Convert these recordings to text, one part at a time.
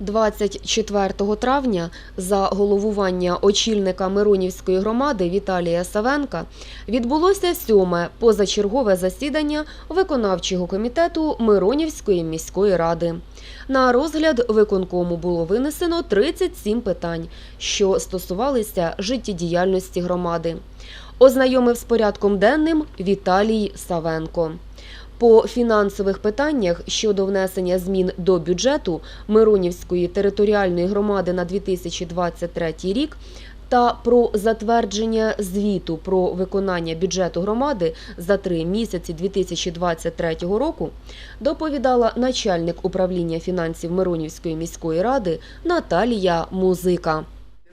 24 травня за головування очільника Миронівської громади Віталія Савенка відбулося сьоме позачергове засідання виконавчого комітету Миронівської міської ради. На розгляд виконкому було винесено 37 питань, що стосувалися життєдіяльності громади. Ознайомив з порядком денним Віталій Савенко. По фінансових питаннях щодо внесення змін до бюджету Миронівської територіальної громади на 2023 рік та про затвердження звіту про виконання бюджету громади за три місяці 2023 року доповідала начальник управління фінансів Миронівської міської ради Наталія Музика.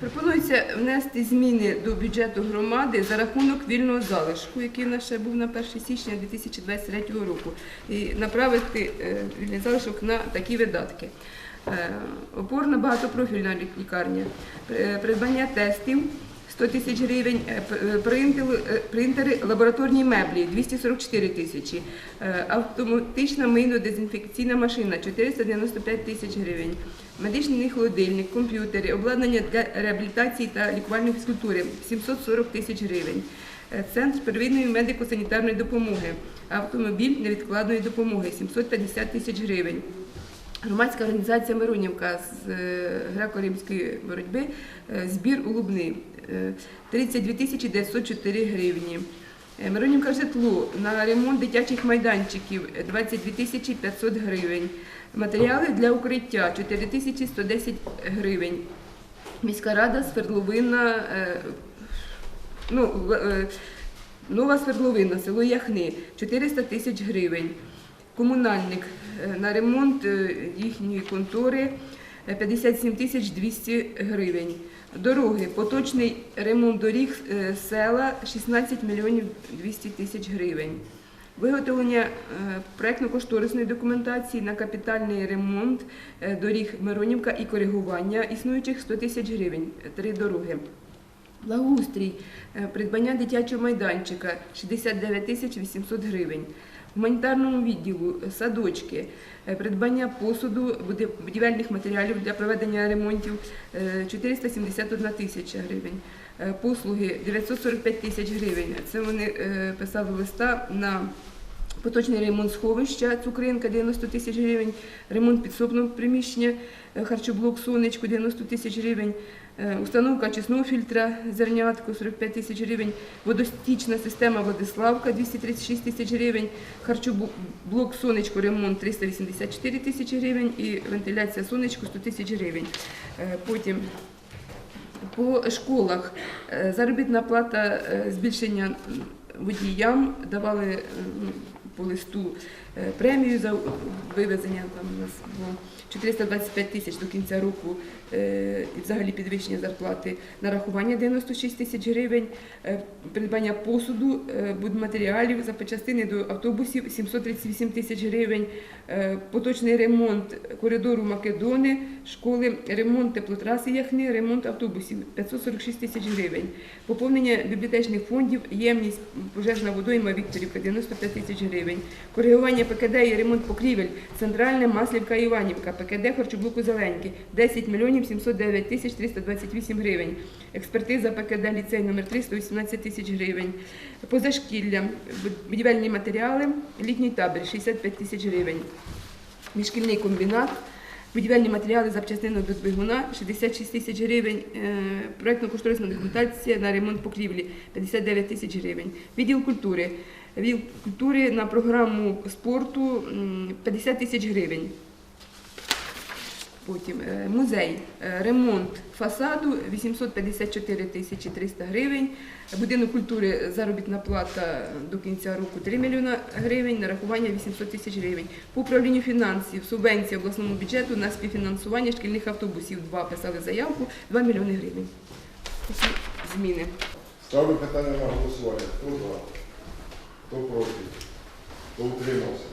Пропонується внести зміни до бюджету громади за рахунок вільного залишку, який в був на 1 січня 2023 року, і направити е, вільний залишок на такі видатки. Е, Опорна багатопрофільна лікарня, е, придбання тестів 100 тисяч гривень, принтери, лабораторні меблі 244 тисячі, автоматична мийно-дезінфекційна машина 495 тисяч гривень, медичний холодильник, комп'ютери, обладнання для реабілітації та лікувальної фізкультури 740 тисяч гривень. Е, Центр первинної медико-санітарної допомоги, автомобіль невідкладної допомоги 750 тисяч гривень. Громадська організація Миронівка з е, греко-римської боротьби е, збір у Лубни е, 32 тисячі 904 гривні. Миронівка житло на ремонт дитячих майданчиків е, 22 тисячі 500 гривень. Матеріали для укриття 4 тисячі 110 гривень. Міська рада свердловина, е, ну, е, нова свердловина, село Яхни 400 тисяч гривень. Комунальник е, на ремонт їхньої контори е, 57 тисяч 200 гривень. Дороги, поточний ремонт доріг села 16 мільйонів 200 тисяч гривень. Виготовлення е, проектно-кошторисної документації на капітальний ремонт е, доріг Миронівка і коригування існуючих 100 тисяч гривень, три дороги. Благоустрій, е, придбання дитячого майданчика 69 тисяч 800 гривень. Гуманітарному відділу е, садочки, е, придбання посуду, будівельних матеріалів для проведення ремонтів е, 471 тисяча гривень. Е, Послуги 945 тисяч гривень. Це вони е, писали листа на Поточний ремонт сховища Цукринка 90 тисяч гривень, ремонт підсобного приміщення, е, харчоблок сонечко 90 тисяч гривень, е, установка очисного фільтра зернятко 45 тисяч гривень, водостічна система Владиславка 236 тисяч гривень, харчоблок сонечко ремонт 384 тисячі гривень. І вентиляція сонечко 100 тисяч гривень. Е, Потім по школах. Е, заробітна плата е, збільшення водіям. Давали е, ну, по листу е, премію за вивезення. Там у нас було 425 тисяч до кінця року е, і взагалі підвищення зарплати, нарахування 96 тисяч гривень, е, придбання посуду, е, будматеріалів, запчастини до автобусів 738 тисяч гривень, поточний ремонт коридору Македони, школи, ремонт теплотраси Яхни, ремонт автобусів 546 тисяч гривень, поповнення бібліотечних фондів, ємність пожежна водойма Вікторівка 95 тисяч гривень, коригування ПКД і ремонт покрівель, центральна Маслівка Іванівка, ПКД Харчоблоку Зеленьки 10 мільйонів 709 тисяч 328 гривень, експертиза ПКД ліцей номер 3 118 тисяч гривень, позашкілля, будівельні матеріали, літній табір 65 тисяч гривень, міжшкільний комбінат, будівельні матеріали запчастину до двигуна 66 тисяч гривень, е, проєктно-кошторисна документація на ремонт покрівлі 59 тисяч гривень, відділ культури. Відділ культури на програму спорту 50 тисяч гривень. Потім е, музей, е, ремонт фасаду 854 тисячі 300 гривень. Будинок культури заробітна плата до кінця року 3 мільйона гривень, нарахування 800 тисяч гривень. По управлінню фінансів субвенція обласному бюджету на співфінансування шкільних автобусів. Два писали заявку 2 мільйони гривень. Такі зміни. Ставлю питання на голосування. Хто за? Хто проти? Хто утримався?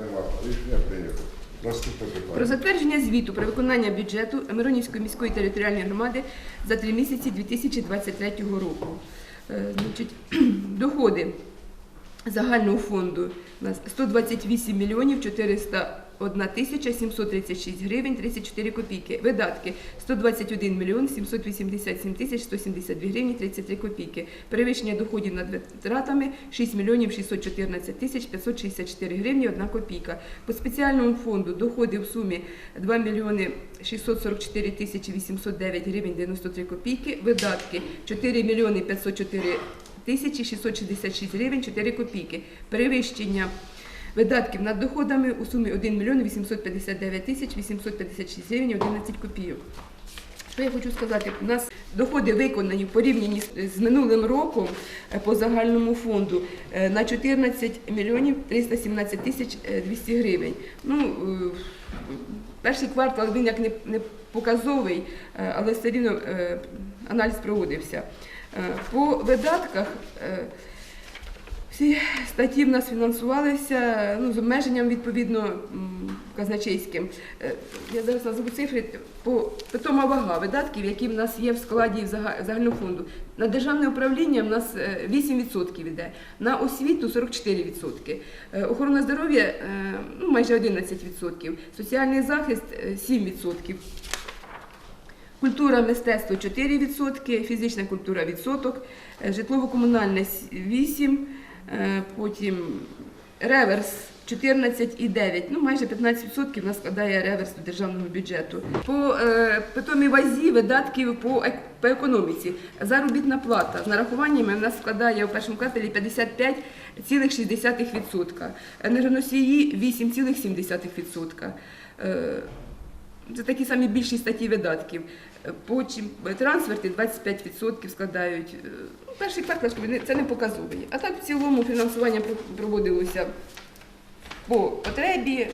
Нема. Рішення прийнято. Про затвердження звіту про виконання бюджету Миронівської міської територіальної громади за три місяці 2023 року. Е, Значить, доходи загального фонду у нас 128 мільйонів 400 1 тисяча 736 гривень 34 копійки. Видатки 121 мільйон 787 тисяч 172 гривні 33 копійки. Перевищення доходів над витратами 6 мільйонів 614 тисяч 564 гривні 1 копійка. По спеціальному фонду доходи в сумі 2 мільйони 644 тисячі 809 гривень 93 копійки. Видатки 4 мільйони 504 тисячі 666 гривень 4 копійки. Перевищення видатків над доходами у сумі 1 мільйон 859 тисяч 856 гривень 11 копійок. Що я хочу сказати? У нас доходи виконані в порівнянні з- минулим роком е, по загальному фонду е, на 14 мільйонів 317 тисяч е, 200 гривень. Ну, е, перший квартал він як не, показовий, е, але все рівно е, аналіз проводився. Е, По видатках е, всі статті в нас фінансувалися ну, з обмеженням відповідно казначейським. Е, Я зараз назву цифри. По питома вага видатків, які в нас є в складі загального фонду. На державне управління в нас е, 8% йде, на освіту 44%, е, охорона здоров'я е, ну, майже 11%, соціальний захист е, 7%. Культура, мистецтво 4%, фізична культура відсоток, е, житлово-комунальне 8%, е, потім реверс 14,9%, ну майже 15% в нас складає реверс до державного бюджету. По е, питомій вазі видатків по, по економіці. Заробітна плата з нарахуваннями в нас складає у першому кварталі 55,6%, енергоносії 8,7%. Е, це такі самі більші статті видатків. Потім трансферти 25% складають. Е, ну, Перший квартал це не показовий. А так в цілому фінансування проводилося по потребі.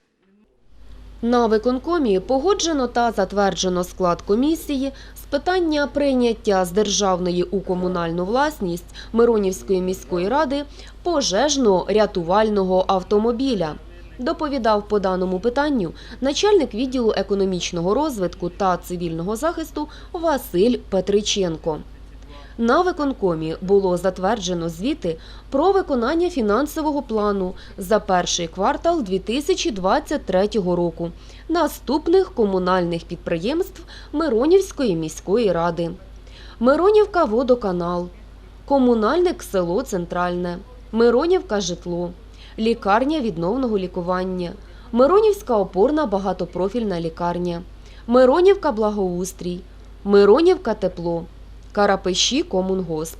На виконкомі погоджено та затверджено склад комісії з питання прийняття з державної у комунальну власність Миронівської міської ради пожежно-рятувального автомобіля. Доповідав по даному питанню начальник відділу економічного розвитку та цивільного захисту Василь Петриченко. На виконкомі було затверджено звіти про виконання фінансового плану за перший квартал 2023 року наступних комунальних підприємств Миронівської міської ради. Миронівка водоканал, комунальник село Центральне, Миронівка житло, лікарня відновного лікування, Миронівська опорна багатопрофільна лікарня, Миронівка благоустрій, Миронівка тепло. Карапеші Комунгосп.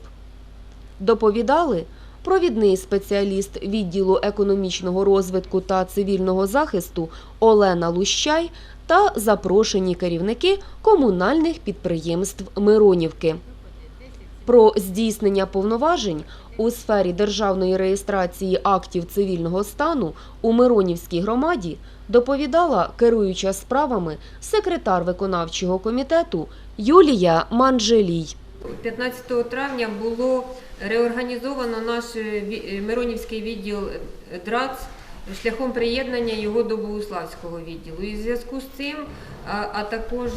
Доповідали провідний спеціаліст відділу економічного розвитку та цивільного захисту Олена Лущай та запрошені керівники комунальних підприємств Миронівки. Про здійснення повноважень у сфері державної реєстрації актів цивільного стану у Миронівській громаді доповідала керуюча справами секретар виконавчого комітету Юлія Манджелій. 15 травня було реорганізовано наш е, е, Миронівський відділ е, ДРАЦ шляхом приєднання його до Богуславського відділу. І в зв'язку з цим, а, також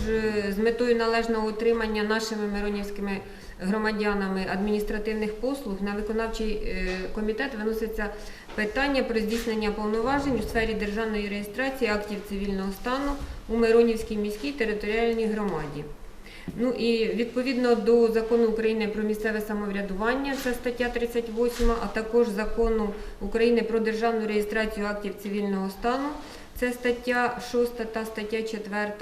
з метою належного утримання нашими миронівськими громадянами адміністративних послуг на виконавчий е, комітет виноситься питання про здійснення повноважень у сфері державної реєстрації актів цивільного стану у Миронівській міській територіальній громаді. Ну і відповідно до закону України про місцеве самоврядування, це стаття 38, а також закону України про державну реєстрацію актів цивільного стану, це стаття 6 та стаття 4.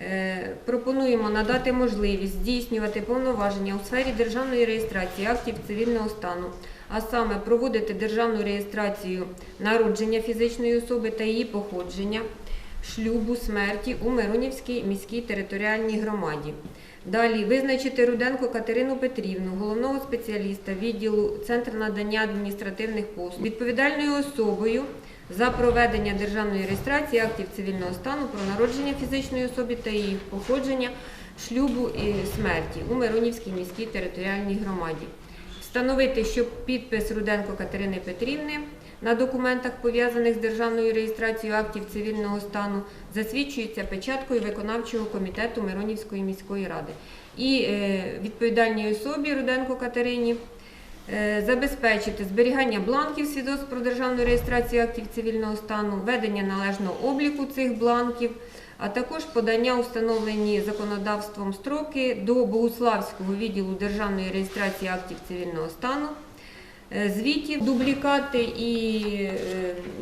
Е, пропонуємо надати можливість здійснювати повноваження у сфері державної реєстрації актів цивільного стану, а саме проводити державну реєстрацію народження фізичної особи та її походження шлюбу, смерті у Миронівській міській територіальній громаді. Далі визначити Руденко Катерину Петрівну, головного спеціаліста відділу Центр надання адміністративних послуг, відповідальною особою за проведення державної реєстрації актів цивільного стану про народження фізичної особи та її походження, шлюбу і смерті у Миронівській міській територіальній громаді. Встановити, що підпис Руденко Катерини Петрівни на документах, пов'язаних з державною реєстрацією актів цивільного стану, засвідчується печаткою виконавчого комітету Миронівської міської ради. І е, відповідальній особі Руденко Катерині Забезпечити зберігання бланків свідоцтв про державну реєстрацію актів цивільного стану, ведення належного обліку цих бланків, а також подання установлені законодавством строки до Богуславського відділу державної реєстрації актів цивільного стану. Е, Звітів, дублікати і е,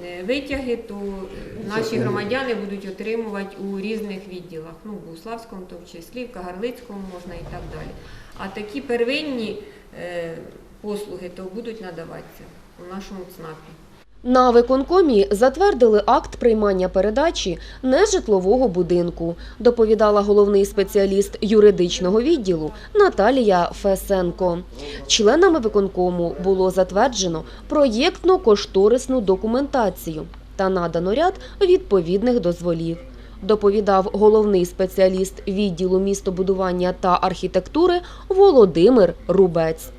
е, витяги, то наші громадяни будуть отримувати у різних відділах. Ну, в Богуславському, в тому числі, в Кагарлицькому можна і так далі. А такі первинні е, послуги то будуть надаватися у нашому ЦНАПі. На виконкомі затвердили акт приймання передачі нежитлового будинку, доповідала головний спеціаліст юридичного відділу Наталія Фесенко. Членами виконкому було затверджено проєктно-кошторисну документацію та надано ряд відповідних дозволів. Доповідав головний спеціаліст відділу містобудування та архітектури Володимир Рубець.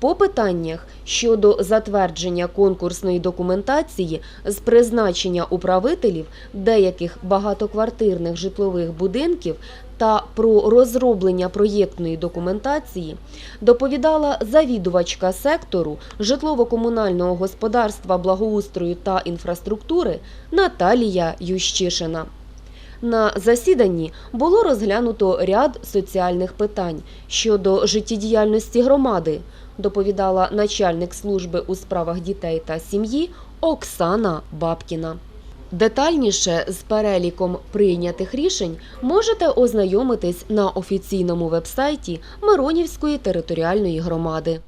По питаннях щодо затвердження конкурсної документації з призначення управителів деяких багатоквартирних житлових будинків та про розроблення проєктної документації доповідала завідувачка сектору житлово-комунального господарства благоустрою та інфраструктури Наталія Ющишина. На засіданні було розглянуто ряд соціальних питань щодо життєдіяльності громади, доповідала начальник служби у справах дітей та сім'ї Оксана Бабкіна. Детальніше з переліком прийнятих рішень можете ознайомитись на офіційному вебсайті Миронівської територіальної громади.